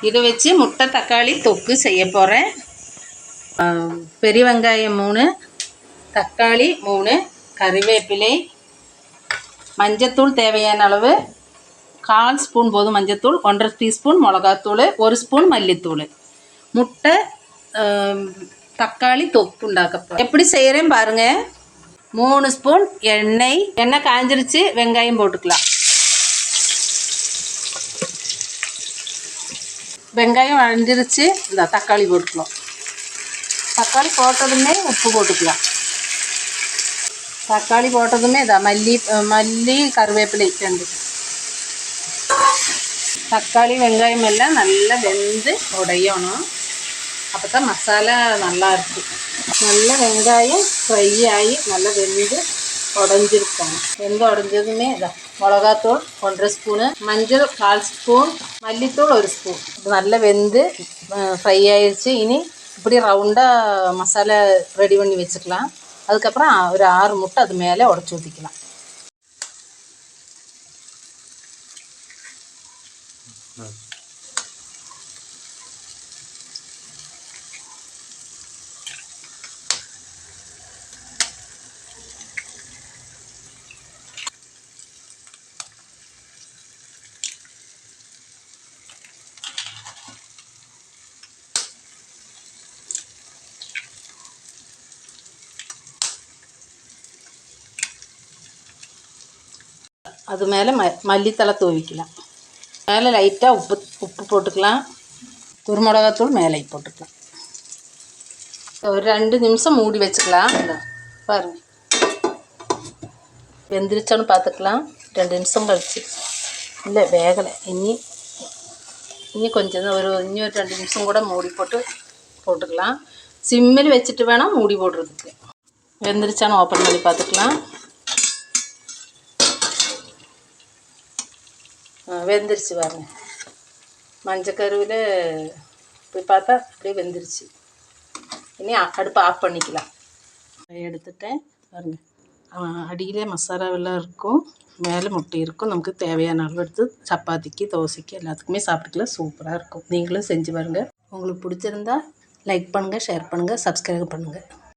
இதை வச்சு முட்டை தக்காளி தொக்கு செய்ய போகிறேன் பெரிய வெங்காயம் மூணு தக்காளி மூணு கறிவேப்பிலை மஞ்சத்தூள் தேவையான அளவு கால் ஸ்பூன் போதும் மஞ்சத்தூள் ஒன்றரை டீஸ்பூன் மிளகாத்தூள் ஒரு ஸ்பூன் மல்லித்தூள். முட்டை தக்காளி தொக்கு உண்டாக்கப்போ எப்படி செய்கிறேன் பாருங்கள் மூணு ஸ்பூன் எண்ணெய். எண்ணெய் காய்ஞ்சிருச்சு வெங்காயம் போட்டுக்கலாம். வெங்காயம் வளைஞ்சிருச்சு இந்த தக்காளி போட்டுக்கலாம். தக்காளி போட்டதுமே உப்பு போட்டுக்கலாம். தக்காளி போட்டதுமே இதா மல்லி மல்லி கருவேப்பிலை ரெண்டு. தக்காளி வெங்காயம் எல்லாம் நல்லா வெந்து உடையணும். அப்போ தான் மசாலா நல்லா இருக்கும் நல்லா வெங்காயம் ஃப்ரை ஆகி நல்லா வெந்து உடஞ்சிருக்கணும். வெந்து உடஞ்சதுமே இதான் மிளகாத்தூள் ஒன்றரை ஸ்பூனு மஞ்சள் கால் ஸ்பூன் மல்லித்தூள் ஒரு ஸ்பூன் இது நல்லா வெந்து ஃப்ரை ஆயிடுச்சு இனி இப்படி ரவுண்டாக மசாலா ரெடி பண்ணி வச்சுக்கலாம் அதுக்கப்புறம் ஒரு ஆறு முட்டை அது மேலே உடச்சி ஊற்றிக்கலாம் Mm-hmm. அது மேலே ம மல்லித்தலை தூவிக்கலாம். மேலே லைட்டாக உப்பு உப்பு போட்டுக்கலாம். குருமிளகாத்தூள் மேலே போட்டுக்கலாம். ஒரு ரெண்டு நிமிஷம் மூடி வச்சுக்கலாம். இந்தா, பாருங்க. வெந்திருச்சான்னு பார்த்துக்கலாம். ரெண்டு நிமிஷம் கழிச்சு. இல்லை வேகலை. இனி இனி கொஞ்சம் ஒரு இனி ஒரு ரெண்டு நிமிஷம் கூட மூடி போட்டு போட்டுக்கலாம். சிம்மில் வச்சுட்டு வேணால் மூடி போடுறதுக்கு. வெந்திருச்சான்னு ஓப்பன் பண்ணி பார்த்துக்கலாம். வெந்துருச்சு பாருங்க. மஞ்சக்கருவில் போய் பார்த்தா அப்படியே வெந்துருச்சு. இனி அடுப்பை ஆஃப் பண்ணிக்கலாம். எடுத்துட்டேன். பாருங்க. அடியிலே மசாலாவெல்லாம் இருக்கும். மேலே முட்டை இருக்கும். நமக்கு தேவையான அளவு எடுத்து சப்பாத்திக்கு தோசைக்கு எல்லாத்துக்குமே சாப்பிட்டுக்கலாம். சூப்பராக இருக்கும். நீங்களும் செஞ்சு பாருங்கள் உங்களுக்கு பிடிச்சிருந்தா லைக் பண்ணுங்கள் ஷேர் பண்ணுங்கள் சப்ஸ்கிரைப் பண்ணுங்கள்